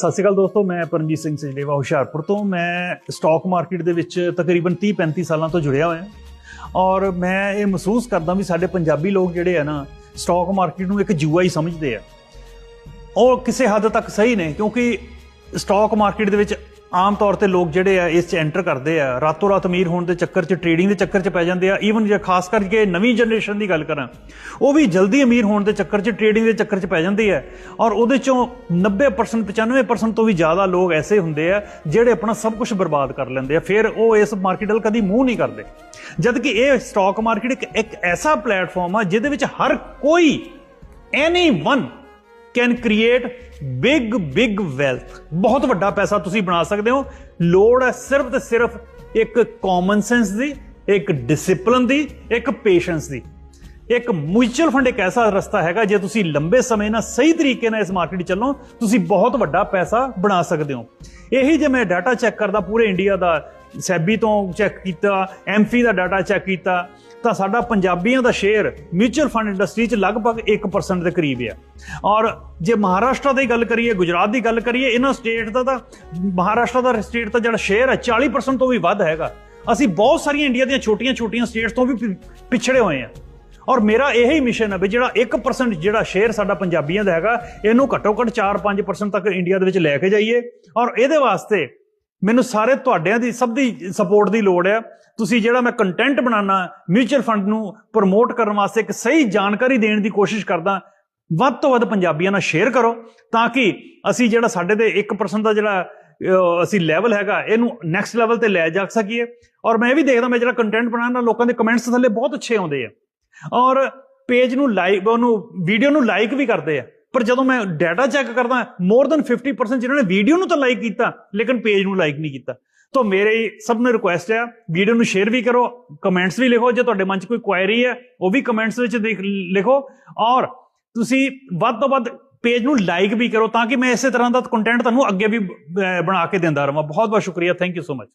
ਸਤਿ ਸ਼੍ਰੀ ਅਕਾਲ ਦੋਸਤੋ, ਮੈਂ ਪਰਮਜੀਤ ਸਿੰਘ ਸਜਦੇਵਾ ਹੁਸ਼ਿਆਰਪੁਰ ਤੋਂ। ਮੈਂ ਸਟਾਕ ਮਾਰਕੀਟ ਦੇ ਵਿੱਚ ਤਕਰੀਬਨ 30 35 ਸਾਲਾਂ ਤੋਂ ਜੁੜਿਆ ਹੋਇਆ। ਔਰ ਮੈਂ ਇਹ ਮਹਿਸੂਸ ਕਰਦਾ ਵੀ ਸਾਡੇ ਪੰਜਾਬੀ ਲੋਕ ਜਿਹੜੇ ਆ ਨਾ ਸਟਾਕ ਮਾਰਕੀਟ ਨੂੰ ਇੱਕ ਜੂਆ ਹੀ ਸਮਝਦੇ ਆ। ਉਹ ਕਿਸੇ ਹੱਦ ਤੱਕ ਸਹੀ ਨੇ, ਕਿਉਂਕਿ ਸਟਾਕ ਮਾਰਕੀਟ ਦੇ ਵਿੱਚ ਆਮ ਤੌਰ ਤੇ ਲੋਕ ਜਿਹੜੇ ਆ, ਇਸ 'ਚ ਐਂਟਰ ਕਰਦੇ ਆ। ਰਾਤੋਂ ਰਾਤ ਅਮੀਰ ਹੋਣ ਦੇ ਚੱਕਰ 'ਚ ਟ੍ਰੇਡਿੰਗ ਦੇ ਚੱਕਰ 'ਚ ਪੈ ਜਾਂਦੇ ਆ। ਈਵਨ ਜੇ ਖਾਸ ਕਰਕੇ ਨਵੀਂ ਜਨਰੇਸ਼ਨ ਦੀ ਗੱਲ ਕਰਾਂ, ਉਹ ਵੀ ਜਲਦੀ ਅਮੀਰ ਹੋਣ ਦੇ ਚੱਕਰ 'ਚ ਟ੍ਰੇਡਿੰਗ ਦੇ ਚੱਕਰ 'ਚ ਪੈ ਜਾਂਦੀ ਹੈ ਔਰ ਉਹਦੇ 'ਚੋਂ 90% 95% ਤੋਂ ਵੀ ਜ਼ਿਆਦਾ ਲੋਕ ਐਸੇ ਹੁੰਦੇ ਆ, ਜਿਹੜੇ ਆਪਣਾ ਸਭ ਕੁਝ ਬਰਬਾਦ ਕਰ ਲੈਂਦੇ ਆ। ਫਿਰ ਉਹ ਇਸ ਮਾਰਕੀਟ ਵੱਲ ਕਦੀ ਮੂੰਹ ਨਹੀਂ ਕਰਦੇ। ਜਦ ਕਿ ਇਹ ਸਟਾਕ ਮਾਰਕੀਟ ਇੱਕ ਇੱਕ ਐਸਾ ਪਲੇਟਫਾਰਮ ਆ, ਜਿਹਦੇ ਵਿੱਚ ਹਰ ਕੋਈ anyone can create big big wealth ਬਹੁਤ ਵੱਡਾ ਪੈਸਾ ਤੁਸੀਂ ਬਣਾ ਸਕਦੇ ਹੋ। ਲੋੜ ਹੈ ਸਿਰਫ ਤੇ ਸਿਰਫ ਇੱਕ ਕਾਮਨ ਸੈਂਸ ਦੀ, ਇੱਕ ਡਿਸਪਲਿਨ ਦੀ, ਇੱਕ ਪੇਸ਼ੈਂਸ ਦੀ। ਇੱਕ ਮਿਊਚੁਅਲ ਫੰਡ ਇੱਕ ਐਸਾ ਰਸਤਾ ਹੈਗਾ, ਜੇ ਤੁਸੀਂ ਲੰਬੇ ਸਮੇਂ ਨਾਲ ਸਹੀ ਤਰੀਕੇ ਨਾਲ ਇਸ ਮਾਰਕੀਟ ਚੱਲੋ, ਤੁਸੀਂ ਬਹੁਤ ਵੱਡਾ ਪੈਸਾ ਬਣਾ ਸਕਦੇ ਹੋ। ਇਹੀ ਜੇ ਮੈਂ ਡਾਟਾ ਚੈੱਕ ਕਰਦਾ ਪੂਰੇ ਇੰਡੀਆ ਦਾ ਸੈਬੀ ਤੋਂ ਚੈੱਕ ਕੀਤਾ ਐਮਫੀ ਦਾ ਡਾਟਾ ਚੈੱਕ ਕੀਤਾ, ਤਾਂ ਸਾਡਾ ਪੰਜਾਬੀਆਂ ਦਾ ਸ਼ੇਅਰ ਮਿਊਚੁਅਲ ਫੰਡ ਇੰਡਸਟਰੀ 'ਚ ਲਗਭਗ 1% ਦੇ ਕਰੀਬ ਆ। ਔਰ ਜੇ ਮਹਾਰਾਸ਼ਟਰ ਦੀ ਗੱਲ ਕਰੀਏ, ਗੁਜਰਾਤ ਦੀ ਗੱਲ ਕਰੀਏ, ਇਹਨਾਂ ਸਟੇਟ ਦਾ ਤਾਂ, ਮਹਾਰਾਸ਼ਟਰ ਦਾ ਸਟੇਟ ਦਾ ਜਿਹੜਾ ਸ਼ੇਅਰ ਹੈ 40% ਤੋਂ ਵੀ ਵੱਧ ਹੈਗਾ। ਅਸੀਂ ਬਹੁਤ ਸਾਰੀਆਂ ਇੰਡੀਆ ਦੀਆਂ ਛੋਟੀਆਂ-ਛੋਟੀਆਂ ਸਟੇਟਸ ਤੋਂ ਵੀ ਪਿਛੜੇ ਹੋਏ ਆ। ਔਰ ਮੇਰਾ ਇਹੀ ਮਿਸ਼ਨ ਹੈ ਵੀ ਜਿਹੜਾ 1% ਜਿਹੜਾ ਸ਼ੇਅਰ ਸਾਡਾ ਪੰਜਾਬੀਆਂ ਦਾ ਹੈਗਾ, ਇਹਨੂੰ ਘੱਟੋ ਘੱਟ 4-5% ਤੱਕ ਇੰਡੀਆ ਦੇ ਵਿੱਚ ਲੈ ਕੇ ਜਾਈਏ। ਔਰ ਇਹਦੇ ਵਾਸਤੇ ਮੈਨੂੰ ਸਾਰੇ ਤੁਹਾਡਿਆਂ ਦੀ, ਸਭ ਦੀ ਸਪੋਰਟ ਦੀ ਲੋੜ ਹੈ ਤੁਸੀਂ ਜਿਹੜਾ ਮੈਂ ਕੰਟੈਂਟ ਬਣਾਉਣਾ ਮਿਊਚੁਅਲ ਫੰਡ ਨੂੰ ਪ੍ਰਮੋਟ ਕਰਨ ਵਾਸਤੇ ਇੱਕ ਸਹੀ ਜਾਣਕਾਰੀ ਦੇਣ ਦੀ ਕੋਸ਼ਿਸ਼ ਕਰਦਾ, ਵੱਧ ਤੋਂ ਵੱਧ ਪੰਜਾਬੀਆਂ ਨਾਲ ਸ਼ੇਅਰ ਕਰੋ, ਤਾਂ ਕਿ ਅਸੀਂ ਜਿਹੜਾ ਸਾਡੇ 'ਤੇ 1% ਦਾ ਜਿਹੜਾ ਅਸੀਂ ਲੈਵਲ ਹੈਗਾ, ਇਹਨੂੰ ਨੈਕਸਟ ਲੈਵਲ ਤੇ ਲੈ ਜਾ ਸਕੀਏ। ਔਰ ਮੈਂ ਇਹ ਵੀ ਦੇਖਦਾ, ਮੈਂ ਜਿਹੜਾ ਕੰਟੈਂਟ ਬਣਾਉਣਾ ਲੋਕਾਂ ਦੇ ਕਮੈਂਟਸ ਥੱਲੇ ਬਹੁਤ ਅੱਛੇ ਆਉਂਦੇ ਆ। ਔਰ ਪੇਜ ਨੂੰ ਲਾਈਕ ਉਹਨੂੰ ਵੀਡੀਓ ਨੂੰ ਲਾਈਕ ਵੀ ਕਰਦੇ ਆ। ਪਰ ਜਦੋਂ ਮੈਂ ਡਾਟਾ ਚੈੱਕ ਕਰਦਾ ਮੋਰ ਦਨ 50% ਜਿਨ੍ਹਾਂ ਨੇ ਵੀਡੀਓ ਨੂੰ ਤਾਂ ਲਾਈਕ ਕੀਤਾ, ਲੇਕਿਨ ਪੇਜ ਨੂੰ ਲਾਈਕ ਨਹੀਂ ਕੀਤਾ। ਤਾਂ ਮੇਰੇ ਸਭ ਨੂੰ ਰਿਕੁਐਸਟ ਹੈ ਵੀਡੀਓ ਨੂੰ ਸ਼ੇਅਰ ਵੀ ਕਰੋ ਕਮੈਂਟਸ ਵੀ ਲਿਖੋ, ਜੇ ਤੁਹਾਡੇ ਮਨ 'ਚ ਕੋਈ ਕੁਐਰੀ ਹੈ, ਉਹ ਵੀ ਕਮੈਂਟਸ ਵਿੱਚ ਦੇਖ, ਲਿਖੋ। ਔਰ ਤੁਸੀਂ ਵੱਧ ਤੋਂ ਵੱਧ ਪੇਜ ਨੂੰ ਲਾਈਕ ਵੀ ਕਰੋ, ਤਾਂ ਕਿ ਮੈਂ ਇਸੇ ਤਰ੍ਹਾਂ ਦਾ ਕੰਟੈਂਟ ਤੁਹਾਨੂੰ ਅੱਗੇ ਵੀ ਬਣਾ ਕੇ ਦਿੰਦਾ ਰਹਾਂ ਬਹੁਤ ਬਹੁਤ ਸ਼ੁਕਰੀਆ ਥੈਂਕ ਯੂ ਸੋ ਮਚ